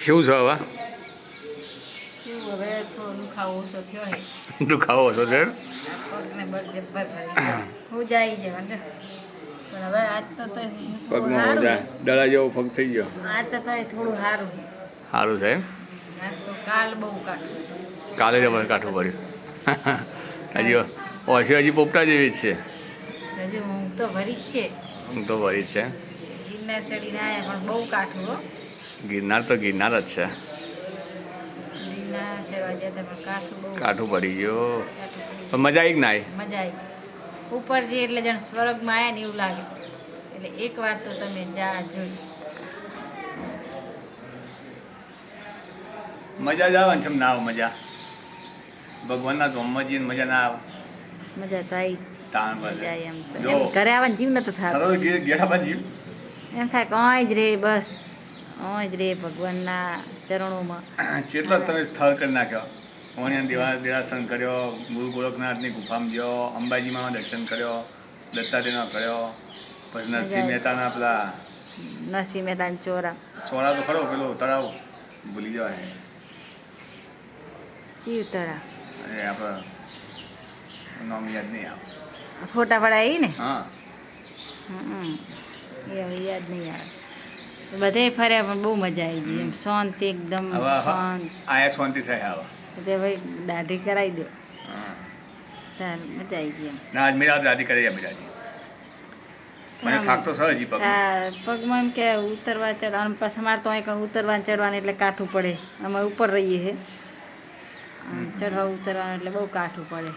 શું છે હવે? શું હવે થોડો દુખાવો ઓછો છો પગમાં દડા જેવો પગ થઈ ગયો. આજ તો તોય થોડું સારું સારું છે કાલ બહુ કાલે જ કાઠું પડ્યું. હજી ઓછી હજી પોપટા જેવી જ છે. હજી ઊંઘ તો ભરી જ છે. હું તો ભરી જ છે. ગિરનાર ચડીને આવ્યા પણ બહુ કાઠું ગિરનાર તો ગિરનાર જ છે. કાઠું પડી ગયો. પણ મજા આવી ના મજા આવી ઉપર જે એટલે જાણે સ્વર્ગમાં આવ્યા ને એવું લાગે. એટલે એક વાર તો તમે જા જોજો. મજા જ આવે ને ચમ ના આવે મજા. ભગવાનના ધોમમાં જઈને મજા ના આવે. મજા તો આવી તાણ મજા બધે આવી એમ ઘરે આવવાનું જીવ નતો થતો. થરો જીવ એમ થાય કે જ રે બસ. જ રે ભગવાનના ચરણોમાં. ચેટલો તમે સ્થળ કરી નાખ્યો વણિયા દેવા દેવાસન કર્યો ગુરુ ગોરખનાથની ગુફામાં ગયો અંબાજીમાં દર્શન કર્યો દત્તાત્રેયનો કર્યો પછી નરસિંહ મહેતાના પેલા નરસિંહ મહેતાન ચોરા. ચોરા તો ખરો પેલો તળાવ ભૂલી જવાય. ચીવ તળાવ અરે આપણે નામ યાદ નહીં આવે. ફોટા પડાય ને? હા. હમ એ યાદ નહીં આવે. બધે ફર્યા પણ બહુ મજા આવી ગઈ. એમ શાંતિ એકદમ શાંત. આયા શાંતિ થાય હવે. તે ભાઈ દાઢી કરાવી દો. સારું મજા આવી ગઈ એમ. ના આજ મેરા દાઢી કરી જાય મને થાક તો સહજ પગ આ પગમાં એમ કે ઉતરવા ચડવાનું પછી અમારે તો અહીં ઉતરવા ચડવાનું એટલે કાઠું પડે. અમે ઉપર રહીએ છે ચડવા ઉતરવાનું એટલે બહુ કાઠું પડે.